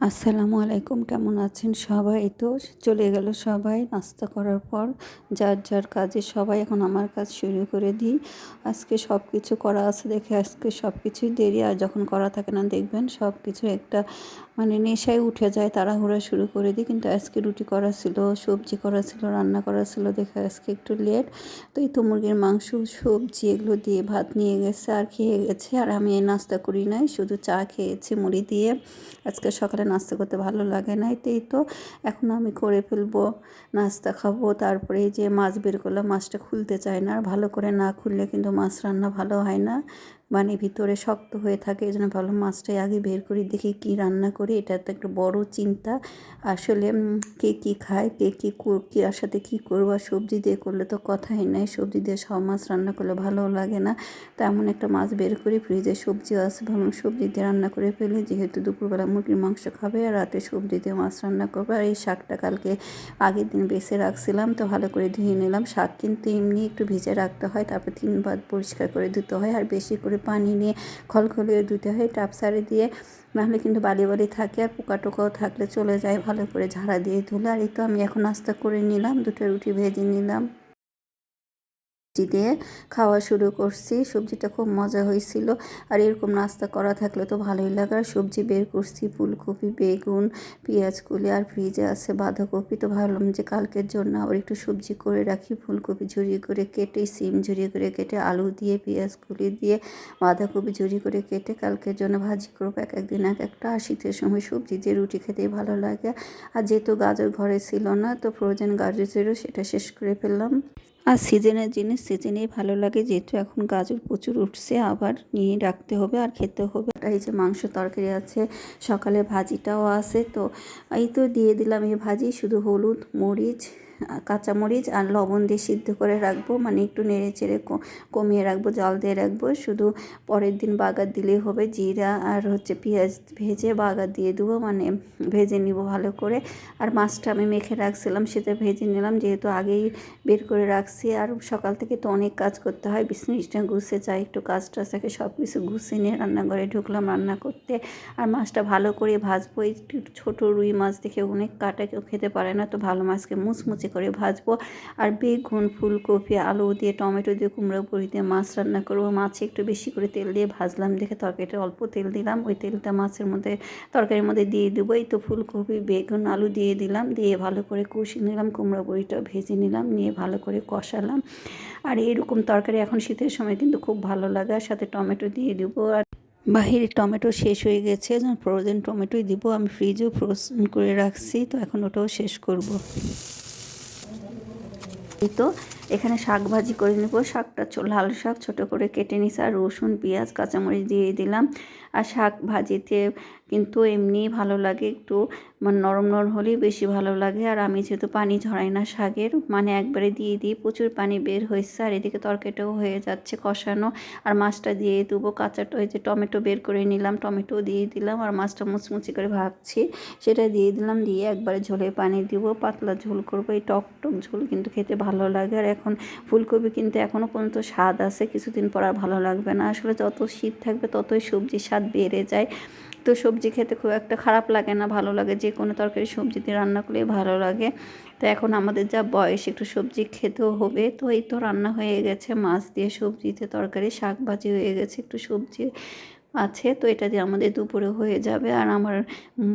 আসসালামু আলাইকুম, কেমন আছেন সবাই? তো চলে গেল সবাই নাস্তা করার পর। যার যার কাজে সবাই এখন আমার কাজ শুরু করে দিই। আজকে সব কিছু করা আছে দেখে আজকে সব কিছুই দেরি। আর যখন করা থাকে না, দেখবেন সব কিছু একটা মানে নেশায় উঠে যায়, তাড়াহুড়া শুরু করে দিই। কিন্তু আজকে রুটি করা ছিল, সবজি করা ছিল, রান্না করা ছিল, দেখে আজকে একটু লেট তো এই তো মুরগির মাংস, সবজি এগুলো দিয়ে ভাত নিয়ে গেছে, আর খেয়ে গেছে। আর আমি নাস্তা করি নাই, শুধু চা খেয়েছি মুড়ি দিয়ে। আজকে সকালে নাস্তা করতে ভালো লাগে না, এতেই তো এখন আমি করে ফেলব, নাস্তা খাব, তারপরে যে মাছ বের করলাম, মাছটা খুলতে চায় না, আর ভালো করে না খুললে কিন্তু মাছ রান্না ভালো হয় না। মানে ভিতরে শক্ত হয়ে থাকে, এই জন্য ভালো মাছটাই আগে বের করি, দেখি কি রান্না করি, এটা তো একটা বড় চিন্তা। আসলে কে কী খায়, কে কী কী আর সাথে কী করব, আর সবজি দিয়ে করলে তো কথাই নাই, সবজি দিয়ে সব মাছ রান্না করলে ভালোও লাগে না। তো এমন একটা মাছ বের করি, ফ্রিজে সবজিও আছে ভালো সবজি দিয়ে রান্না করে ফেলি, যেহেতু দুপুরবেলা মুরগির মাংস খাবে, আর রাতে সবজি দিয়ে মাছ রান্না করবে, আর এই শাকটা কালকে আগের দিন বেছে রাখছিলাম, তো ভালো করে ধুয়ে নিলাম। শাক কিন্তু এমনি একটু ভিজে রাখতে হয়, তারপর তিনবার পরিষ্কার করে ধুতে হয়, আর বেশি করে করে পানি নিয়ে খলখলিয়ে ধুতে হয় টাপ সারি দিয়ে, নাহলে কিন্তু বালি বালি থাকে আর পোকা টোকাও থাকলে চলে যায়। ভালো করে ঝাড়া দিয়ে ধুলে, আর এই তো আমি এখন নাস্তা করে নিলাম, দুটো রুটি ভেজে নিলাম। সবজি দিয়ে খাওয়া শুরু করছি। সবজিটা খুব মজা হয়েছিল। আর এরকম নাস্তা করা থাকলে তো ভালোই লাগে। আর সবজি বের করছি, ফুলকপি, বেগুন পেঁয়াজ কুলি আর ফ্রিজে আছে বাঁধাকপি। তো ভাবলাম যে কালকের জন্য আবার একটু সবজি করে রাখি। ফুলকপি ঝুড়ি করে কেটে, সিম ঝুড়ি করে কেটে, আলু দিয়ে পেঁয়াজ কুলি দিয়ে, বাঁধাকপি ঝুড়ি করে কেটে কালকের জন্য ভাজি করব এক একদিন এক একটা। আর শীতের সময় সবজি দিয়ে রুটি খেতেই ভালো লাগে। আর যেহেতু গাজর ঘরে ছিল না, তো ফ্রোজেন গাজর ছিল, সেটা শেষ করে ফেললাম। আর সিজনের জিনিস সিজনেই ভালো লাগে, যেহেতু এখন গাজর প্রচুর উঠছে, আবার নিয়ে রাখতে হবে আর খেতে হবে। এই যে মাংস তরকারি আছে, সকালে ভাজিটাও আছে, তো এই তো দিয়ে দিলাম এই ভাজি, শুধু হলুদ, মরিচ কাঁচামরিচ আর লবণ দিয়ে সিদ্ধ করে রাখব। মানে একটু নেড়ে চেড়ে কমিয়ে রাখব, জল দিয়ে রাখব। শুধু পরের দিন বাগার দিলেই হবে। জিরা আর হচ্ছে পেঁয়াজ ভেজে বাগার দিয়ে দেবো। মানে ভেজে নিব ভালো করে। আর মাছটা আমি মেখে রাখছিলাম, সেটা ভেজে নিলাম। যেহেতু আগেই বের করে রাখছি। আর সকাল থেকে তো অনেক কাজ করতে হয়। বিছনিটা গুছে চাই একটু কাজ টাজ থাকে সব কিছু গুছিয়ে নিয়ে রান্নাঘরে ঢুকলাম রান্না করতে। আর মাছটা ভালো করে ভাজবো। একটু ছোটো রুই মাছ দেখে অনেক কাটা কেউ খেতে পারে না। তো ভালো মাছকে মুচমুচে কুচি করে ভাজবো। আর বেগুন, ফুলকপি, আলু দিয়ে, টমেটো দিয়ে, কুমড়ো বড়ি দিয়ে মাছ রান্না করব। মাছে একটু বেশি করে তেল দিয়ে ভাজলাম। দেখে তরকারিটা অল্প তেল দিলাম। ওই তেলটা মাছের মধ্যে, তরকারির মধ্যে দিয়ে দেবো। এই তো ফুলকপি, বেগুন, আলু দিয়ে দিলাম। দিয়ে ভালো করে কষিয়ে নিলাম। কুমড়ো বড়িটাও ভেজে নিলাম। নিয়ে ভালো করে কষালাম। আর এরকম তরকারি এখন শীতের সময় কিন্তু খুব ভালো লাগে। আর সাথে টমেটো দিয়ে দেবো। আর বাহিরে টমেটো শেষ হয়ে গেছে। ফ্রোজেন টমেটোই দিব। আমি ফ্রিজেও ফ্রোজেন করে রাখছি। তো এখন ওটাও শেষ করব। এই তো এখানে শাক ভাজি করে নেব। শাকটা লাল শাক, ছোট করে কেটে নিছি আর রসুন, পেঁয়াজ, কাঁচামরিচ দিয়ে দিলাম। আর শাক ভাজিতে কিন্তু এমনি ভালো লাগে একটু মানে নরম নরম হলেই বেশি ভালো লাগে। আর আমি যেহেতু পানি ঝরাই না শাকের মানে একবারে দিয়ে দিই। প্রচুর পানি বের হয়েছে আর এদিকে তরকারিটাও হয়ে যাচ্ছে কষানো। আর মাছটা দিয়ে দেবো কাঁচাটা ওই যে টমেটো বের করে নিলাম। টমেটো দিয়ে দিলাম। আর মাছটা মুচমুচি করে ভাবছি সেটা দিয়ে দিলাম। দিয়ে একবারে ঝোলে পানি দিব। পাতলা ঝোল করব। এই টক টক ঝোল কিন্তু খেতে ভালো লাগে। আর এখন ফুলকপি কিন্তু এখনও পর্যন্ত স্বাদ আছে, কিছুদিন পর আর ভালো লাগবে না। আসলে যত শীত থাকবে ততই সবজির স্বাদ বেড়ে যায়। তো সবজি খেতে খুব একটা খারাপ লাগে না, ভালো লাগে। যে কোনো তরকারি সবজি দিয়ে রান্না করলেই ভালো লাগে। তো এখন আমাদের যা বয়স, একটু সবজি খেতেও হবে। তো এই তো রান্না হয়ে গেছে, মাছ দিয়ে সবজিতে তরকারি শাক ভাজি হয়ে গেছে, একটু সবজি আছে, তো এটা দিয়ে আমাদের দুপুরে হয়ে যাবে। আর আমার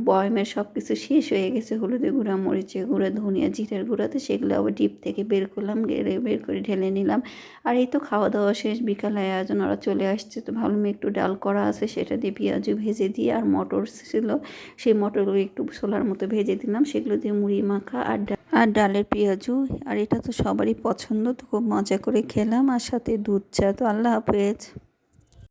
বয়মের সব কিছু শেষ হয়ে গেছে। হলুদে গুঁড়া মরিচে গুঁড়া, ধনিয়া, জিরের গুঁড়াতে সেগুলো আবার ডিপ থেকে বের করলাম, গেড়ে বের করে ঢেলে নিলাম। আর এই তো খাওয়া দাওয়া শেষ, বিকালে আয়োজন, ওরা চলে আসছে। তো ভাবলাম একটু ডাল করা আছে, সেটা দিয়ে পেঁয়াজু ভেজে দিয়ে আর মটর ছিল, সেই মটরগুলো একটু ছোলার মতো ভেজে দিলাম। সেগুলো দিয়ে মুড়ি মাখা আর আর ডালের পেঁয়াজু। আর এটা তো সবারই পছন্দ, তো খুব মজা করে খেলাম। আর সাথে দুধ চা, তো আল্লাহ হাফেজ।